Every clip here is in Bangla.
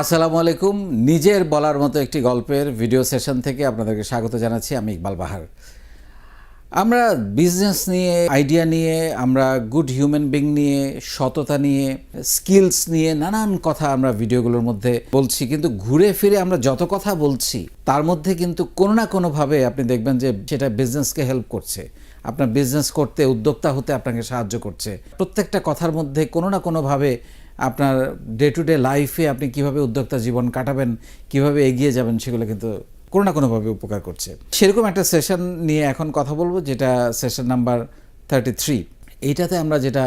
আসসালামু আলাইকুম। নিজের বলার মতো একটি গল্পের ভিডিও সেশন থেকে আপনাদেরকে স্বাগত জানাচ্ছি, আমি ইকবাল বাহার। আমরা বিজনেস নিয়ে আইডিয়া নিয়ে, আমরা গুড হিউম্যান বিং নিয়ে, সততা নিয়ে স্কিলস নিয়ে নানান কথা আমরা ভিডিওগুলোর মধ্যে বলছি, কিন্তু ঘুরে ফিরে আমরা যত কথা বলছি, তার মধ্যে কিন্তু কোনো না কোনোভাবে আপনি দেখবেন যে সেটা বিজনেসকে হেল্প করছে। আপনার বিজনেস করতে, উদ্যোক্তা হতে আপনাকে সাহায্য করছে। প্রত্যেকটা কথার মধ্যে কোনো না কোনোভাবে আপনার ডে টু ডে লাইফে আপনি কীভাবে উদ্যোক্তা জীবন কাটাবেন, কীভাবে এগিয়ে যাবেন সেগুলো কিন্তু কোনো না কোনোভাবে উপকার করছে। সেরকম একটা সেশন নিয়ে এখন কথা বলব, যেটা সেশন নাম্বার থার্টি থ্রি এইটাতে আমরা যেটা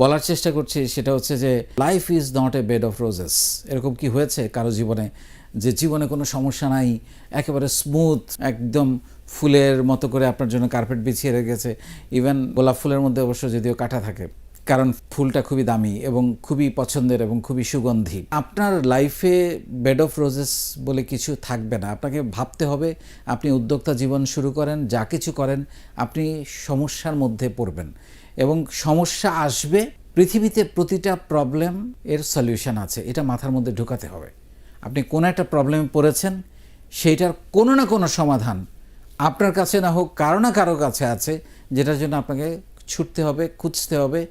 বলার চেষ্টা করছি, সেটা হচ্ছে যে life is not a bed of roses এরকম কি হয়েছে কারও জীবনে, যে জীবনে কোনো সমস্যা নাই, একেবারে স্মুথ একদম ফুলের মতো করে আপনার জন্য কার্পেট বিছিয়ে রেখেছে ইভেন গোলাপ ফুলের মধ্যে অবশ্য যদিও কাটা থাকে। কারণ ফুলটা খুবই দামি এবং খুবই পছন্দের এবং খুবই সুগন্ধি। আপনার লাইফে বেড অফ রোজেস বলে কিছু থাকবে না। আপনাকে ভাবতে হবে, আপনি উদ্যোক্তা জীবন শুরু করেন, যা কিছু করেন, আপনি সমস্যার মধ্যে পড়বেন। এবং সমস্যা আসবে, পৃথিবীতে প্রতিটা প্রবলেম এর সলিউশন আছে। এটা মাথার মধ্যে ঢুকাতে হবে। আপনি কোনো একটা প্রবলেমে পড়েছেন, সেইটার কোনো না কোনো সমাধান আপনার কাছে না হোক, কারও না কারও কাছে আছে, যেটার জন্য আপনাকে ছুটতে হবে, খুঁজতে হবে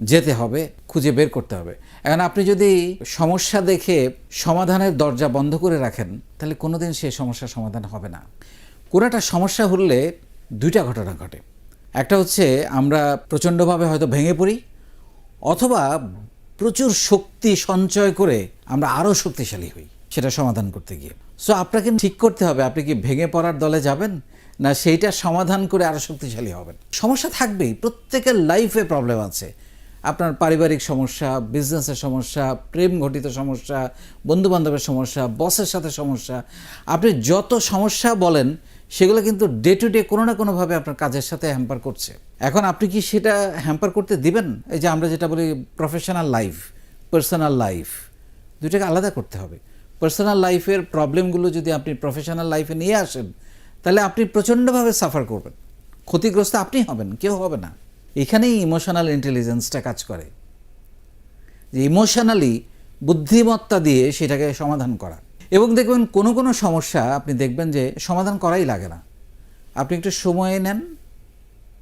যেতে হবে, খুঁজে বের করতে হবে। এখন আপনি যদি সমস্যা দেখে সমাধানের দরজা বন্ধ করে রাখেন, তাহলে কোনোদিন সেই সমস্যার সমাধান হবে না। কোনো একটা সমস্যা হলে দুইটা ঘটনা ঘটে। একটা হচ্ছে আমরা প্রচণ্ডভাবে হয়তো ভেঙে পড়ি, অথবা প্রচুর শক্তি সঞ্চয় করে আমরা আরও শক্তিশালী হই, সেটা সমাধান করতে গিয়ে। সো আপনাকে ঠিক করতে হবে, আপনি কি ভেঙে পড়ার দলে যাবেন, না সেইটা সমাধান করে আরও শক্তিশালী হবেন? সমস্যা থাকবেই, প্রত্যেকের লাইফে প্রবলেম আছে। আপনার পারিবারিক সমস্যা বিজনেসের সমস্যা প্রেম ঘটিত সমস্যা, বন্ধুবান্ধবের সমস্যা বসের সাথে সমস্যা, আপনি যত সমস্যা বলেন, সেগুলো কিন্তু ডে টু ডে কোনো না কোনোভাবে আপনার কাজের সাথে হ্যাম্পার করছে। এখন আপনি কি সেটা হ্যাম্পার করতে দিবেন? এই যে আমরা যেটা বলি প্রফেশনাল লাইফ পার্সোনাল লাইফ দুটাকে আলাদা করতে হবে। পার্সোনাল লাইফের প্রবলেমগুলো যদি আপনি প্রফেশনাল লাইফে নিয়ে আসেন, তাহলে আপনি প্রচণ্ডভাবে সাফার করবেন। ক্ষতিগ্রস্ত আপনি হবেন, কেউ হবে না। এখানেই ইমোশনাল ইন্টেলিজেন্সটা কাজ করে। যে ইমোশনালি বুদ্ধিমত্তা দিয়ে সেটাকে সমাধান করা। এবং দেখবেন কোনো কোনো সমস্যা আপনি দেখবেন যে সমাধান করাই লাগে না। আপনি একটু সময় নেন,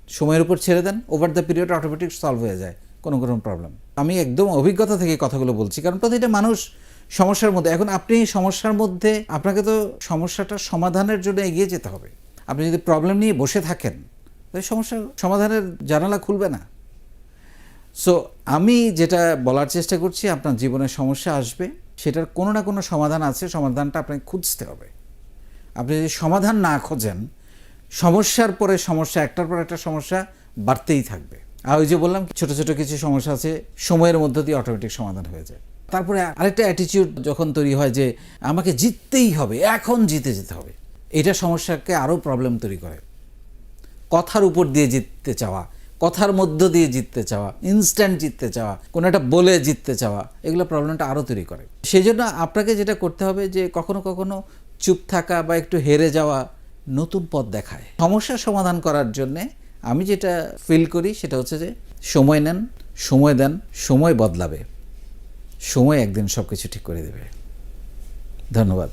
সময়ের উপর ছেড়ে দেন over the period automatic solve হয়ে যায়, কোনো কোনো প্রবলেম আমি একদম অভিজ্ঞতা থেকে কথাগুলো বলছি, কারণ প্রতিটা মানুষ সমস্যার মধ্যে, এখন আপনি সমস্যার মধ্যে, আপনাকে তো সমস্যাটা সমাধানের জন্য এগিয়ে যেতে হবে। আপনি যদি প্রবলেম নিয়ে বসে থাকেন তাহলে সমস্যা সমাধানের জানালা খুলবে না। সো আমি যেটা বলার চেষ্টা করছি, আপনার জীবনে সমস্যা আসবে, সেটার কোনো না কোনো সমাধান আছে, সমাধানটা আপনাকে খুঁজতে হবে। আপনি যদি সমাধান না খোঁজেন, সমস্যার পরে সমস্যা, একটার পর একটা সমস্যা বাড়তেই থাকবে। আর ওই যে বললাম, ছোট ছোট কিছু সমস্যা আছে, সময়ের মধ্য দিয়ে অটোমেটিক সমাধান হয়ে যায়। তারপরে আরেকটা অ্যাটিটিউড যখন তৈরি হয় যে, আমাকে জিততেই হবে, এখন জিতে যেতে হবে। এটা সমস্যাকে আরও প্রবলেম তৈরি করে। কথার উপর দিয়ে জিততে চাওয়া, কথার মধ্য দিয়ে জিততে চাওয়া ইনস্ট্যান্ট জিততে চাওয়া, কোনো একটা বলে জিততে চাওয়া, এগুলো প্রবলেমটা আরও তৈরি করে। সেই জন্য আপনাকে যেটা করতে হবে যে কখনো কখনো চুপ থাকা বা একটু হেরে যাওয়া নতুন পথ দেখায়। সমস্যার সমাধান করার জন্যে আমি যেটা ফিল করি সেটা হচ্ছে যে সময় নেন, সময় দেন, সময় বদলাবে। সময় একদিন সব কিছু ঠিক করে দেবে। ধন্যবাদ।